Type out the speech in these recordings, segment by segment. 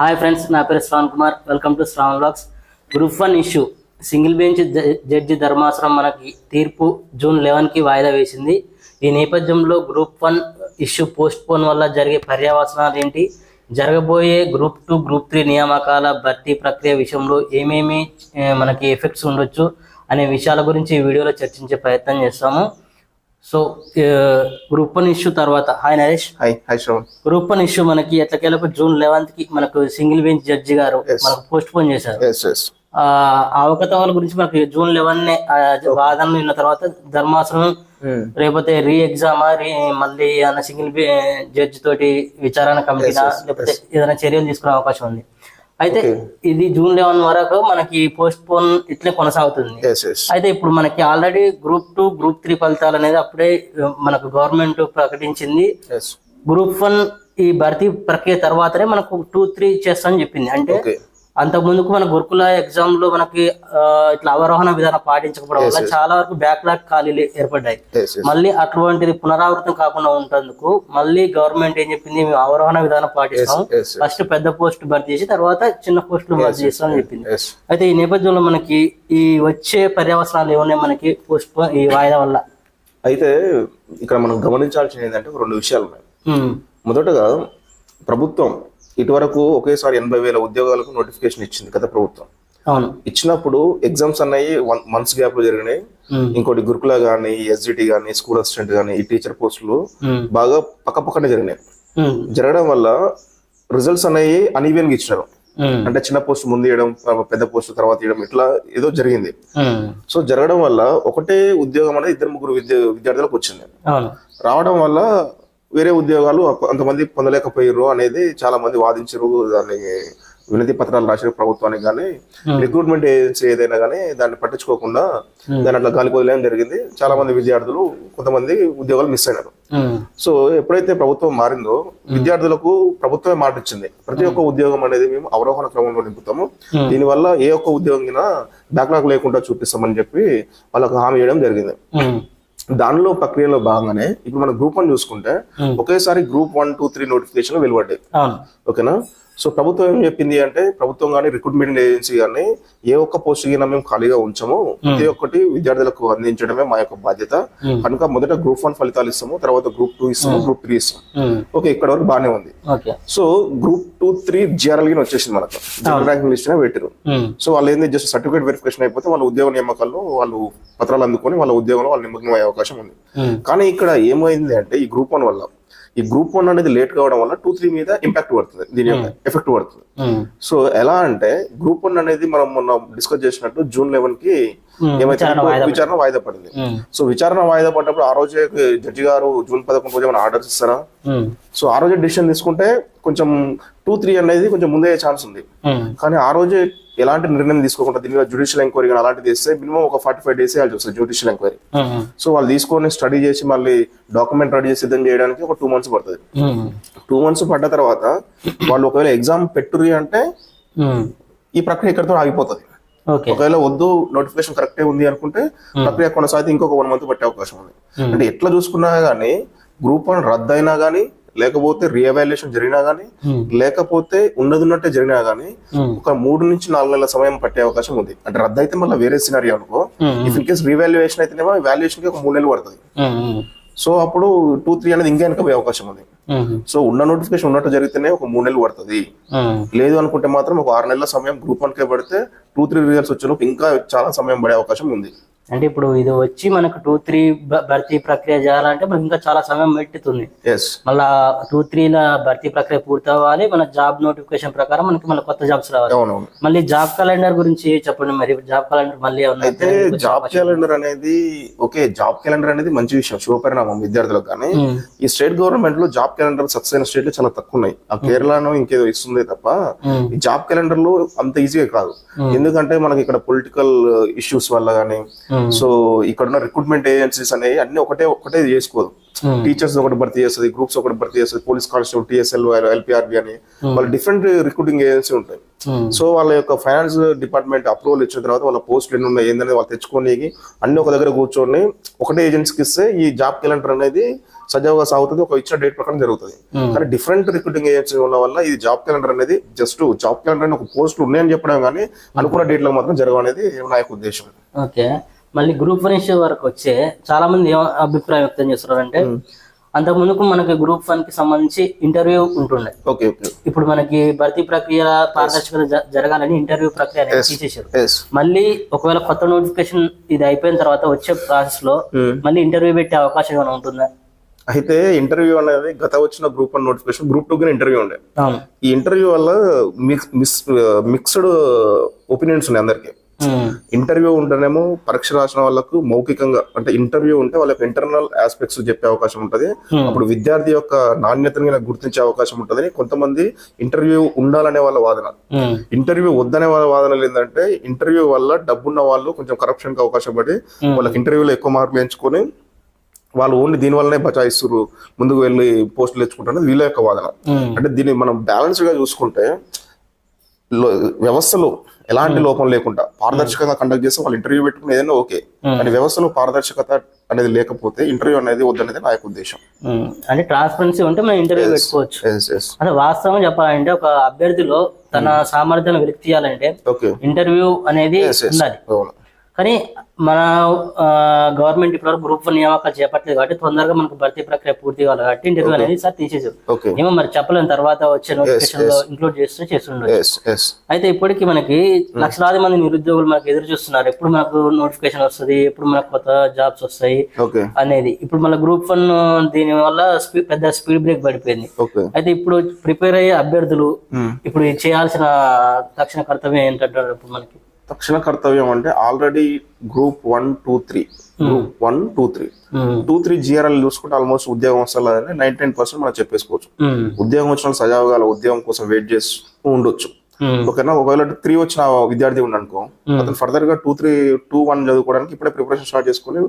Hi friends నా పేరు Shravan Kumar. Welcome to Shravan blogs group one issue single bench judge ధర్మాసనం మనకి తీర్పు జూన్ లెవెన్కి వాయిదా వేసింది. ఈ నేపథ్యంలో group one issue postpone వల్ల జరిగే పర్యవసనాలు ఏంటి? జరగబోయే గ్రూప్ టూ గ్రూప్ త్రీ నియామకాల భర్తీ ప్రక్రియ విషయంలో ఏమేమి మనకి ఎఫెక్ట్స్ ఉండొచ్చు అనే విషయాల గురించి ఈ వీడియోలో చర్చించే ప్రయత్నం చేస్తాము. సో గ్రూప్ వన్ ఇష్యూ తర్వాత hi Naresh. Hi hi Shravan group one issue మనకి ఎట్లకెళ్ళకు జూన్ లెవెన్త్కి మనకు సింగిల్ బెంచ్ జడ్జి గారు. మనకు పోస్ట్ పోన్ చేశారు అవకతవకల గురించి మనకి జూన్ లెవెన్ వాదనలు విన్న తర్వాత ధర్మాసనం లేకపోతే రీ ఎగ్జామ్ మళ్ళీ ఏదైనా సింగిల్ జడ్జి తోటి విచారణ yes, లేకపోతే ఏదైనా చర్యలు తీసుకునే అవకాశం ఉంది. అయితే. ఇది జూన్ లెవెన్ వరకు మనకి పోస్ట్ పోన్ ఇట్లే కొనసాగుతుంది. అయితే ఇప్పుడు మనకి already group two group three ఫలితాలు అనేది అప్పుడే మనకు గవర్నమెంట్ ప్రకటించింది. గ్రూప్ వన్ ఈ భర్తీ ప్రక్రియ తర్వాతనే మనకు టూ త్రీ చేస్తామని చెప్పింది. అంటే ఓకే అంతకు ముందుకు మన గురుకుల ఎగ్జామ్లో మనకి ఇట్లా అవరోహణ విధానం పాటించకపోవడం వల్ల చాలా వరకు బ్యాక్లాగ్ ఖాళీలు ఏర్పడ్డాయి. మళ్ళీ అటువంటిది పునరావృతం కాకుండా ఉంటందుకు మళ్ళీ గవర్నమెంట్ ఏం చెప్పింది? మేము అవరోహణ విధానం పాటిస్తాం. ఫస్ట్ పెద్ద పోస్ట్ భర్తీ చేసి తర్వాత చిన్న పోస్టులు భర్తీ చేస్తామని చెప్పింది. అయితే ఈ నేపథ్యంలో మనకి ఈ వచ్చే పర్యవసనాలు ఏమున్నాయి మనకి? పోస్ట్ ఈ వాయిదా వల్ల. అయితే ఇక్కడ మనం గమనించాల్సింది ఏంటంటే రెండు విషయాలు ఉన్నాయి. మొదటగా ప్రభుత్వం ఇటువరకు ఒకేసారి ఎనభై వేల ఉద్యోగాలకు నోటిఫికేషన్ ఇచ్చింది గత ప్రభుత్వం. అవును. ఇచ్చినప్పుడు ఎగ్జామ్స్ అన్నాయి వన్ మంత్స్ గ్యాప్లో జరిగినాయి. ఇంకోటి గురుకుల కానీ ఎస్జిటి కానీ స్కూల్ అసిస్టెంట్ కానీ ఈ టీచర్ పోస్టులు బాగా పక్కపక్కనే జరిగినాయి. ఉమ్, జరగడం వల్ల రిజల్ట్స్ అనేవి అన్ఈవెన్గా ఇచ్చినారు. అంటే చిన్న పోస్ట్ ముందు ఇవ్వడం పెద్ద పోస్ట్ తర్వాత ఇవ్వడం ఇట్లా ఏదో జరిగింది. సో జరగడం వల్ల ఒకటే ఉద్యోగం అనేది ఇద్దరు ముగ్గురు విద్య విద్యార్థులకు వచ్చింది. రావడం వల్ల వేరే ఉద్యోగాలు అంతమంది పొందలేకపోయారు అనేది చాలా మంది వాదించారు దాన్ని వినతి పత్రాలు రాసిన ప్రభుత్వానికి కానీ రిక్రూట్మెంట్ ఏజెన్సీ ఏదైనా కానీ దాన్ని పట్టించుకోకుండా దాన్ని అట్లా గాలికి వదిలేయడం జరిగింది. చాలా మంది విద్యార్థులు కొంతమంది ఉద్యోగాలు మిస్ అయినారు. సో ఎప్పుడైతే ప్రభుత్వం మారిందో విద్యార్థులకు ప్రభుత్వమే మాట ఇచ్చింది ప్రతి ఒక్క ఉద్యోగం అనేది మేము అవరోహణ క్రమంలో నింపుతాము. దీనివల్ల ఏ ఒక్క ఉద్యోగం బ్యాక్లాగ్ లేకుండా చూపిస్తామని చెప్పి వాళ్ళకు హామీ ఇవ్వడం జరిగింది. దానిలో ప్రక్రియలో భాగంగానే ఇప్పుడు మనం గ్రూప్ వన్ చూసుకుంటే ఒకేసారి group one two three notification వెలువడ్డాయి. ఓకేనా? సో ప్రభుత్వం ఏం చెప్పింది అంటే ప్రభుత్వం కానీ రిక్రూట్మెంట్ ఏజెన్సీ కానీ ఏ ఒక్క పోస్ట్ కింద మేము ఖాళీగా ఉంచాము. ప్రతి ఒక్కటి విద్యార్థులకు అందించడమే మా యొక్క బాధ్యత. కనుక మొదట గ్రూప్ వన్ ఫలితాలు ఇస్తాము తర్వాత గ్రూప్ టూ ఇస్తాము గ్రూప్ త్రీ ఇస్తాము. ఓకే ఇక్కడ వరకు బాగానే ఉంది. So group two three GRL గిన వచ్చేసింది మనకు. జనరల్ ర్యాంకింగ్ లిస్ట్ పెట్టారు సో వాళ్ళు ఏంది జస్ట్ సర్టిఫికేట్ వెరిఫికేషన్ అయిపోతే వాళ్ళ ఉద్యోగ నియామకాల్లో వాళ్ళు పత్రాలు అందుకొని వాళ్ళ ఉద్యోగంలో వాళ్ళు నిమగ్నం అయ్యే అవకాశం ఉంది. కానీ ఇక్కడ ఏమైంది అంటే ఈ గ్రూప్ వన్ వల్ల ఈ గ్రూప్ వన్ అనేది లేట్ కావడం వల్ల టూ త్రీ మీద ఇంపాక్ట్ పడుతుంది దీని యొక్క ఎఫెక్ట్ పడుతుంది. సో ఎలా అంటే గ్రూప్ వన్ అనేది మనం మొన్న డిస్కస్ చేసినట్టు జూన్ లెవెన్కి ఏమైతే విచారణ వాయిదా పడింది. సో విచారణ వాయిదా పడ్డప్పుడు ఆ రోజే జడ్జి గారు జూన్ పదకొండు రోజు ఏమైనా ఆర్డర్స్ ఇస్తారా? సో ఆ రోజే డిసిషన్ తీసుకుంటే కొంచెం టూ త్రీ అనేది కొంచెం ముందే ఛాన్స్ ఉంది. కానీ ఆ రోజే ఎలాంటి నిర్ణయం తీసుకోకుండా దీని మీద జుడిషియల్ ఎంక్వైరీ కానీ అలాంటిది చేస్తే మినిమం ఒక ఫార్టీ ఫైవ్ డేస్ వేయాల్సి వస్తుంది జుడిషియల్ ఎంక్వైరీ సో వాళ్ళు తీసుకొని స్టడీ చేసి మళ్ళీ డాక్యుమెంట్ రెడీ చేసి సిద్ధం చేయడానికి ఒక టూ మంత్స్ పడుతుంది. టూ మంత్స్ పడ్డ తర్వాత వాళ్ళు ఒకవేళ ఎగ్జామ్ పెట్టురి అంటే ఈ ప్రక్రియ ఇక్కడితో ఆగిపోతుంది. ఒకవేళ వద్దు నోటిఫికేషన్ కరెక్టే ఉంది అనుకుంటే ప్రక్రియ కొనసాగితే ఇంకొక వన్ మంత్ పట్టే అవకాశం ఉంది. అంటే ఎట్లా చూసుకున్నా గానీ గ్రూప్ వన్ రద్దు అయినా గానీ లేకపోతే రీఎవాల్యుయేషన్ జరిగినా గానీ. లేకపోతే ఉన్నది ఉన్నట్టే జరిగినా గానీ. ఒక మూడు నుంచి నాలుగు నెలల సమయం పట్టే అవకాశం ఉంది. అంటే రద్దు అయితే మళ్ళీ వేరే సినారీ అనుకో. ఇఫ్ ఇన్ కేస్ రీవాల్యుయేషన్ అయితేనేమో వాల్యుయేషన్కి ఒక మూడు నెలలు పడుతుంది. సో అప్పుడు టూ త్రీ అనేది ఇంకా వెనక పోయే అవకాశం ఉంది. సో ఉన్న నోటిఫికేషన్ ఉన్నట్టు జరిగితేనే ఒక మూడు నెలలు పడుతుంది. లేదు అనుకుంటే మాత్రం ఒక ఆరు నెలల సమయం గ్రూప్ వన్ కే పడితే టూ త్రీ రిజల్ట్స్ వచ్చేలోపు ఇంకా చాలా సమయం పడే అవకాశం ఉంది. అంటే ఇప్పుడు ఇది వచ్చి మనకు టూ త్రీ భర్తీ ప్రక్రియ చేయాలంటే మనకి ఇంకా చాలా సమయం పెట్టుతుంది. మళ్ళా టూ త్రీల భర్తీ ప్రక్రియ పూర్తి అవ్వాలి మన జాబ్ నోటిఫికేషన్ ప్రకారం మనకి మళ్ళీ కొత్త జాబ్స్ రావాలి. మళ్ళీ జాబ్ క్యాలెండర్ గురించి చెప్పండి మరి. జాబ్ క్యాలెండర్ మళ్ళీ అయితే జాబ్ క్యాలెండర్ అనేది ఓకే జాబ్ క్యాలెండర్ అనేది మంచి విషయం శుభపరిణామం విద్యార్థులకు కానీ. ఈ స్టేట్ గవర్నమెంట్లో జాబ్ క్యాలెండర్ సక్సెస్ అయిన స్టేట్లు చాలా తక్కువ ఉన్నాయి ఆ కేరళను ఇంకేదో ఇస్తుంది తప్ప ఈ జాబ్ క్యాలెండర్లో అంత ఈజీగా కాదు. ఎందుకంటే మనకి ఇక్కడ పొలిటికల్ ఇష్యూస్ వల్ల కానీ సో ఇక్కడ ఉన్న రిక్రూట్మెంట్ ఏజెన్సీస్ అనేవి అన్ని ఒకటే ఒకటే చేసుకోదు. టీచర్స్ ఒకటి భర్తీ చేస్తుంది గ్రూప్స్ ఒకటి భర్తీ చేస్తుంది పోలీస్ కానిస్టేబుల్ టీఎస్ఎల్ ఎల్పిఆర్బి అని వాళ్ళ డిఫరెంట్ రిక్రూటింగ్ ఏజెన్సీ ఉంటాయి. సో వాళ్ళ యొక్క ఫైనాన్స్ డిపార్ట్మెంట్ అప్రూవల్ ఇచ్చిన తర్వాత వాళ్ళ పోస్టులు ఎన్ని ఉన్నాయి ఏందనేది వాళ్ళు తెచ్చుకొని అన్ని ఒక దగ్గర కూర్చొని ఒకటే ఏజెన్సీకి ఇస్తే ఈ జాబ్ క్యాలెండర్ అనేది సజావుగా సాగుతుంది ఒక ఇచ్చిన డేట్ ప్రకారం జరుగుతుంది. Hmm. కానీ డిఫరెంట్ రిక్రూటింగ్ ఏజెన్సీ ఉన్న వల్ల ఇది జాబ్ క్యాలెండర్ అనేది జస్ట్ జాబ్ క్యాలెండర్ అని ఒక పోస్ట్ ఉన్నాయని చెప్పడం కానీ అనుకున్న డేట్లో మాత్రం జరగనేది నా యొక్క ఉద్దేశం. ఓకే మళ్ళీ గ్రూప్ వన్ ఇష్యూ వరకు వచ్చే చాలా మంది ఏం అభిప్రాయం వ్యక్తం చేస్తున్నారంటే అంతకు ముందుకు మనకి గ్రూప్ వన్కి సంబంధించి ఇంటర్వ్యూ ఉంటుండే. Okay okay. ఇప్పుడు మనకి భర్తీ ప్రక్రియ పారదర్శకత జరగాలని ఇంటర్వ్యూ ప్రక్రియ తీసేశారు. మళ్ళీ ఒకవేళ కొత్త నోటిఫికేషన్ ఇది అయిపోయిన తర్వాత వచ్చే ప్రాసెస్లో మళ్ళీ ఇంటర్వ్యూ పెట్టే అవకాశం ఏమైనా ఉంటుందా? అయితే ఇంటర్వ్యూ అనేది గత వచ్చిన group one notification group two interview ఉండే. ఈ ఇంటర్వ్యూ వల్ల మిక్స్డ్ ఒపీనియన్స్ ఉన్నాయి అందరికి. ఇంటర్వ్యూ ఉంటేనేమో పరీక్ష రాసిన వాళ్ళకు మౌఖికంగా అంటే ఇంటర్వ్యూ ఉంటే వాళ్ళకి ఇంటర్నల్ ఆస్పెక్ట్స్ చెప్పే అవకాశం ఉంటది. అప్పుడు విద్యార్థి యొక్క నాణ్యతని గుర్తించే అవకాశం ఉంటదని కొంతమంది ఇంటర్వ్యూ ఉండాలనే వాళ్ళ వాదన. ఉమ్. ఇంటర్వ్యూ వద్దనే వాళ్ళ వాదనలు ఏంటంటే ఇంటర్వ్యూ వల్ల డబ్బున్న వాళ్ళు కొంచెం కరప్షన్కి అవకాశం పడి వాళ్ళకి ఇంటర్వ్యూలో ఎక్కువ మార్కులు ఎంచుకొని వాళ్ళు ఓన్లీ దీని వల్లనే బచాయిస్తున్నారు ముందుకు వెళ్ళి పోస్టులు తెచ్చుకుంటారు వీళ్ళ యొక్క వాదన. అంటే దీన్ని మనం బ్యాలెన్స్గా చూసుకుంటే వ్యవస్థలో ఎలాంటి లోపం లేకుండా పారదర్శకంగా కండక్ట్ చేస్తే వాళ్ళు ఇంటర్వ్యూ పెట్టుకుని ఏదైనా ఓకే కానీ వ్యవస్థలో పారదర్శకత అనేది లేకపోతే ఇంటర్వ్యూ అనేది వద్దనేది నా యొక్క ఉద్దేశం. ఉమ్. అంటే ట్రాన్స్పరెన్సీ ఉంటే మనం ఇంటర్వ్యూ పెట్టుకోవచ్చు. అంటే వాస్తవం చెప్పాలంటే ఒక అభ్యర్థిలో తన సామర్థ్యాన్ని వెలికి తీయాలంటే ఓకే ఇంటర్వ్యూ అనేది ఉండాలి. కానీ మన గవర్నమెంట్ ఇప్పటివరకు గ్రూప్ వన్ నియామకాలు చేపట్టలేదు కాబట్టి తొందరగా మనకు భర్తీ ప్రక్రియ పూర్తి కావాలి కాబట్టి ఇంటర్వ్యూ అనేది సార్ తీసేసారు ఏమో మరి చెప్పలేని తర్వాత వచ్చే నోటిఫికేషన్లో ఇంక్లూడ్ చేస్తూ చేస్తుండొచ్చు ఎస్ అయితే ఇప్పటికి మనకి లక్షలాది మంది నిరుద్యోగులు మనకి ఎదురు చూస్తున్నారు. ఎప్పుడు మనకు నోటిఫికేషన్ వస్తుంది ఎప్పుడు మనకు కొత్త జాబ్స్ వస్తాయి అనేది. ఇప్పుడు మన గ్రూప్ వన్ దీని వల్ల పెద్ద స్పీడ్ బ్రేక్ పడిపోయింది. అయితే ఇప్పుడు ప్రిపేర్ అయ్యే అభ్యర్థులు Hmm. ఇప్పుడు చేయాల్సిన తక్షణ కర్తవ్యం ఏంటంటారు ఇప్పుడు మనకి? తక్షణ కర్తవ్యం అంటే already group one two three. Group one two three. Um, two three GRL చూసుకుంటే ఆల్మోస్ట్ ఉద్యోగం వస్తుంది నైన్టీ నైన్ పర్సెంట్ మనం చెప్పేసుకోవచ్చు. ఉమ్, ఉద్యోగం వచ్చిన సజావుగా ఉద్యోగం కోసం వెయిట్ చేస్తూ ఉండొచ్చు. ఓకేనా ఒకవేళ త్రీ వచ్చిన విద్యార్థి ఉండనుకో అతను ఫర్దర్గా టూ త్రీ టూ వన్ చదువుకోవడానికి ఇప్పుడే ప్రిపరేషన్ స్టార్ట్ చేసుకుని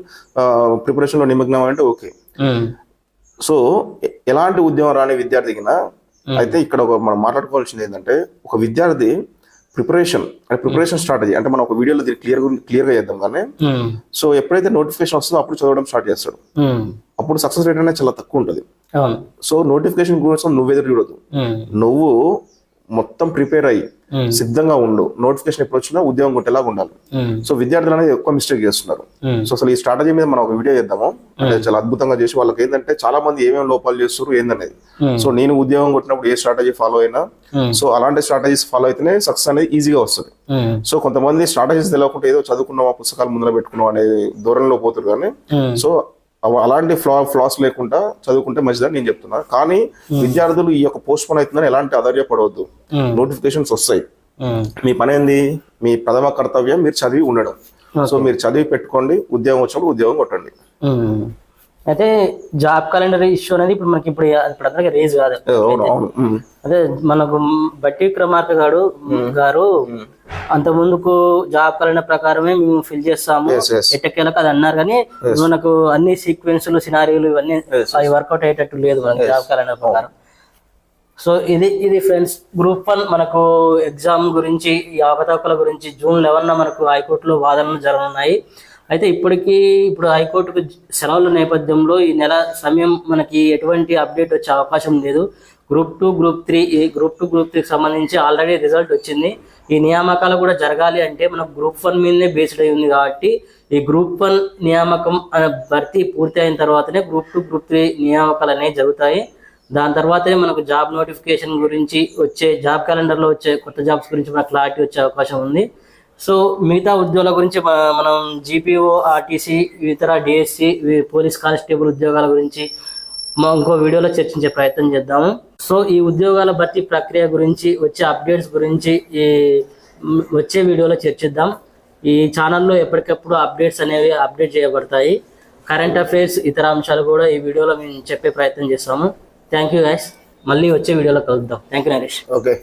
ప్రిపరేషన్లో నిమగ్నం అంటే ఓకే సో ఎలాంటి ఉద్యోగం రాని విద్యార్థికినా అయితే ఇక్కడ ఒక మనం మాట్లాడుకోవాల్సింది ఏంటంటే ఒక విద్యార్థి ప్రిపరేషన్ అంటే ప్రిపరేషన్ స్ట్రాటజీ. అంటే మనం ఒక వీడియోలో దీన్ని క్లియర్ క్లియర్గా చేద్దాం కానీ ఉమ్, సో ఎప్పుడైతే నోటిఫికేషన్ వస్తుందో అప్పుడు చదవడం స్టార్ట్ చేస్తాడు. ఉమ్, అప్పుడు సక్సెస్ రేట్ అనేది చాలా తక్కువ ఉంటుంది. సో నోటిఫికేషన్ కోసం నువ్వు ఎదురు చూడదు నువ్వు మొత్తం ప్రిపేర్ అయ్యి సిద్ధంగా ఉండు. నోటిఫికేషన్ ఎప్పుడు వచ్చినా ఉద్యోగం కొట్టేలాగా ఉండాలి. సో విద్యార్థులు అనేది ఎక్కువ మిస్టేక్ చేస్తున్నారు. సో అసలు ఈ స్ట్రాటజీ మీద మనం ఒక వీడియో చేద్దాము. అంటే చాలా అద్భుతంగా చేసి వాళ్ళకి ఏంటంటే చాలా మంది ఏమేమి లోపాలు చేస్తారు ఏందనేది. సో నేను ఉద్యోగం కొట్టినప్పుడు ఏ స్ట్రాటజీ ఫాలో అయినా. సో అలాంటి స్ట్రాటజీస్ ఫాలో అయితేనే సక్సెస్ అనేది ఈజీగా వస్తుంది. సో కొంతమంది స్ట్రాటజీస్ తెలియకుండా ఏదో చదువుకున్నావా పుస్తకాలు ముందర పెట్టుకున్నాం అనేది ధోరణిలో పోతారు కానీ సో అలాంటి ఫ్లా ఫ్లాస్ లేకుండా చదువుకుంటే మంచిదని నేను చెప్తున్నా. కానీ విద్యార్థులు ఈ యొక్క పోస్ట్ పోన్ అవుతుందని ఎలాంటి ఆధార్యపడవద్దు నోటిఫికేషన్స్ వస్తాయి. మీ పని ఏంది? మీ ప్రథమ కర్తవ్యం మీరు చదివి ఉండడం. సో మీరు చదివి పెట్టుకోండి ఉద్యోగం వచ్చినప్పుడు ఉద్యోగం కొట్టండి. అయితే జాబ్ క్యాలెండర్ ఇష్యూ అనేది ఇప్పుడు మనకి ఇప్పుడు ఇప్పుడు అందరికీ రేజ్ కాదు. అదే మనకు బట్టి విక్రమార్క గారు గారు అంత ముందుకు జాబ్ క్యాలెండర్ ప్రకారమే మేము ఫిల్ చేస్తాము. ఎట్టకేలకు అది అన్నారు కానీ మనకు అన్ని సీక్వెన్స్లు సినారీలు ఇవన్నీ అవి వర్కౌట్ అయ్యేటట్టు లేదు మనకి జాబ్ క్యాలెండర్ ప్రకారం. సో ఇది ఇది ఫ్రెండ్స్ గ్రూప్ వన్ మనకు ఎగ్జామ్ గురించి ఈ అవకతవకల గురించి జూన్ లెవెన్ మనకు హైకోర్టులో వాదనలు జరగనున్నాయి. అయితే ఇప్పటికీ ఇప్పుడు హైకోర్టుకు సెలవుల నేపథ్యంలో ఈ నెల సమయం మనకి ఎటువంటి అప్డేట్ వచ్చే అవకాశం లేదు. గ్రూప్ టూ గ్రూప్ త్రీ ఈ గ్రూప్ టూ గ్రూప్ త్రీకి సంబంధించి ఆల్రెడీ రిజల్ట్ వచ్చింది. ఈ నియామకాలు కూడా జరగాలి అంటే మనకు గ్రూప్ వన్ మీదనే బేస్డ్ అయి ఉంది కాబట్టి ఈ గ్రూప్ వన్ నియామకం అనే భర్తీ పూర్తి అయిన తర్వాతనే గ్రూప్ టూ గ్రూప్ త్రీ నియామకాలు అనేవి జరుగుతాయి. దాని తర్వాతనే మనకు జాబ్ నోటిఫికేషన్ గురించి వచ్చే జాబ్ క్యాలెండర్లో వచ్చే కొత్త జాబ్స్ గురించి మనకు క్లారిటీ వచ్చే అవకాశం ఉంది. సో మిగతా ఉద్యోగాల గురించి మనం జీపీఓ ఆర్టీసీ ఇతర డిఎస్సి పోలీస్ కానిస్టేబుల్ ఉద్యోగాల గురించి మా ఇంకో వీడియోలో చర్చించే ప్రయత్నం చేద్దాము. సో ఈ ఉద్యోగాల భర్తీ ప్రక్రియ గురించి వచ్చే అప్డేట్స్ గురించి ఈ వచ్చే వీడియోలో చర్చిద్దాం. ఈ ఛానల్లో ఎప్పటికప్పుడు అప్డేట్స్ అనేవి అప్డేట్ చేయబడతాయి. కరెంట్ అఫైర్స్ ఇతర అంశాలు కూడా ఈ వీడియోలో మేము చెప్పే ప్రయత్నం చేస్తాము. థ్యాంక్ యూ గైస్ మళ్ళీ వచ్చే వీడియోలో కలుద్దాం. Thank you Naresh okay